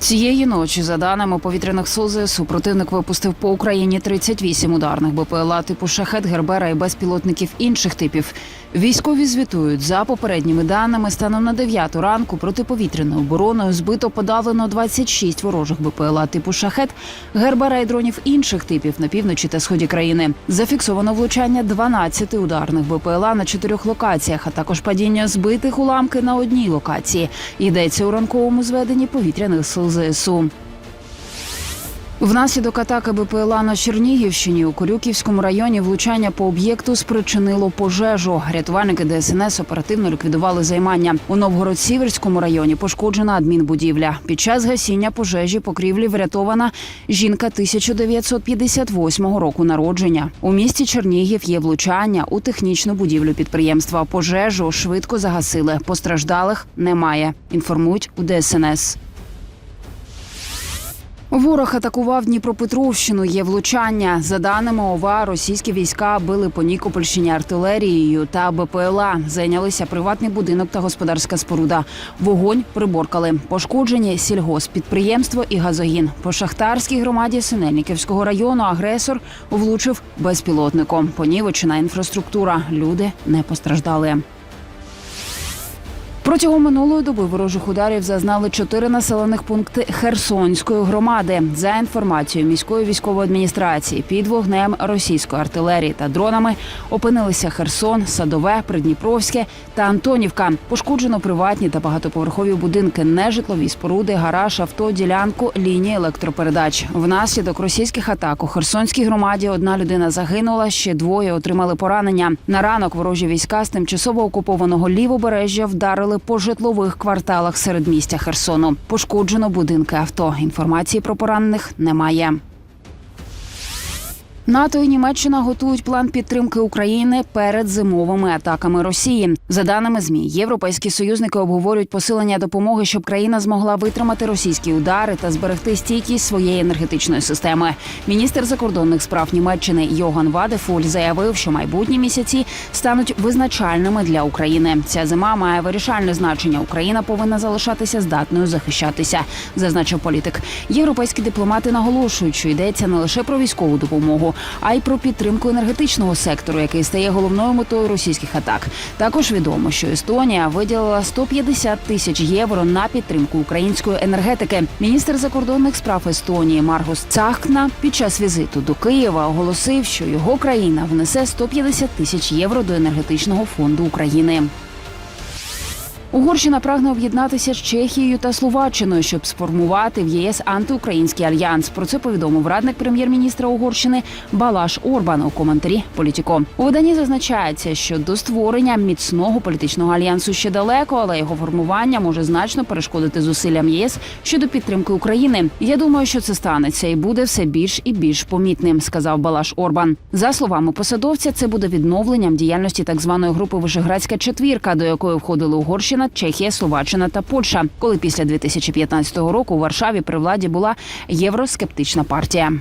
Цієї ночі, за даними повітряних сил ЗСУ, противник випустив по Україні 38 ударних БПЛА типу шахет, гербера і безпілотників інших типів. Військові звітують за попередніми даними. Станом на 9 ранку протиповітряною обороною збито подавлено 26 ворожих БПЛА типу шахет, гербера і дронів інших типів на півночі та сході країни. Зафіксовано влучання 12 ударних БПЛА на чотирьох локаціях, а також падіння збитих уламки на одній локації. Йдеться у ранковому зведенні повітряних сил ЗСУ. Внаслідок атаки БПЛА на Чернігівщині у Корюківському районі влучання по об'єкту спричинило пожежу. Рятувальники ДСНС оперативно ліквідували займання. У Новгород-Сіверському районі пошкоджена адмінбудівля. Під час гасіння пожежі покрівлі врятована жінка 1958 року народження. У місті Чернігів є влучання у технічну будівлю підприємства. Пожежу швидко загасили. Постраждалих немає. Інформують у ДСНС. Ворог атакував Дніпропетровщину. Є влучання. За даними ОВА, російські війська били по Нікопольщині артилерією та БПЛА. Зайнялися приватний будинок та господарська споруда. Вогонь приборкали. Пошкоджені сільгоспідприємство і газогін. По шахтарській громаді Синельниківського району агресор влучив безпілотником. Понівечена інфраструктура. Люди не постраждали. Протягом минулої доби ворожих ударів зазнали чотири населених пункти Херсонської громади. За інформацією міської військової адміністрації, під вогнем російської артилерії та дронами опинилися Херсон, Садове, Придніпровське та Антонівка. Пошкоджено приватні та багатоповерхові будинки, нежитлові споруди, гараж, авто, ділянку, лінії електропередач. Внаслідок російських атак у Херсонській громаді одна людина загинула, ще двоє отримали поранення. На ранок ворожі війська з тимчасово окупованого лівобережжя вдарили по житлових кварталах середмістя Херсону. Пошкоджено будинки авто. Інформації про поранених немає. НАТО і Німеччина готують план підтримки України перед зимовими атаками Росії. За даними змі, європейські союзники обговорюють посилення допомоги, щоб країна змогла витримати російські удари та зберегти стійкість своєї енергетичної системи. Міністр закордонних справ Німеччини Йоган Вадефуль заявив, що майбутні місяці стануть визначальними для України. Ця зима має вирішальне значення. Україна повинна залишатися здатною захищатися, зазначив політик. Європейські дипломати наголошують, що йдеться не лише про військову допомогу, а й про підтримку енергетичного сектору, який стає головною метою російських атак. Також відомо, що Естонія виділила 150 тисяч євро на підтримку української енергетики. Міністр закордонних справ Естонії Маргус Цахкна під час візиту до Києва оголосив, що його країна внесе 150 тисяч євро до енергетичного фонду України. Угорщина прагне об'єднатися з Чехією та Словаччиною, щоб сформувати в ЄС антиукраїнський альянс. Про це повідомив радник прем'єр-міністра Угорщини Балаш Орбан у коментарі Політіко. У виданні зазначається, що до створення міцного політичного альянсу ще далеко, але його формування може значно перешкодити зусиллям ЄС щодо підтримки України. Я думаю, що це станеться і буде все більш і більш помітним, сказав Балаш Орбан. За словами посадовця, це буде відновленням діяльності так званої групи Вишеградська четвірка, до якої входили Угорщина. Чехія, Словаччина та Польща, коли після 2015 року у Варшаві при владі була євроскептична партія.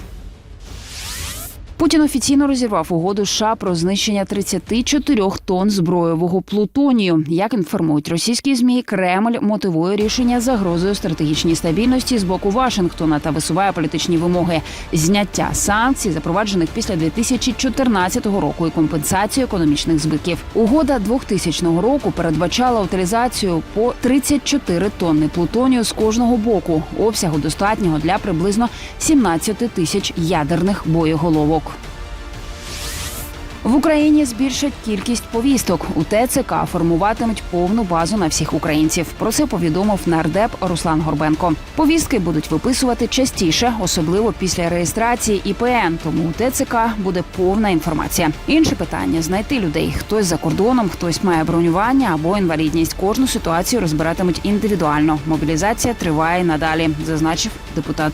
Путін офіційно розірвав угоду США про знищення 34 тонн зброєвого плутонію. Як інформують російські змі, Кремль мотивує рішення загрозою стратегічній стабільності з боку Вашингтона та висуває політичні вимоги зняття санкцій, запроваджених після 2014 року, і компенсацію економічних збитків. Угода 2000 року передбачала утилізацію по 34 тонни плутонію з кожного боку, обсягу достатнього для приблизно 17 тисяч ядерних боєголовок. В Україні збільшать кількість повісток. У ТЦК формуватимуть повну базу на всіх українців. Про це повідомив нардеп Руслан Горбенко. Повістки будуть виписувати частіше, особливо після реєстрації ІПН. Тому у ТЦК буде повна інформація. Інше питання знайти людей. Хтось за кордоном, хтось має бронювання або інвалідність. Кожну ситуацію розбиратимуть індивідуально. Мобілізація триває надалі, зазначив депутат.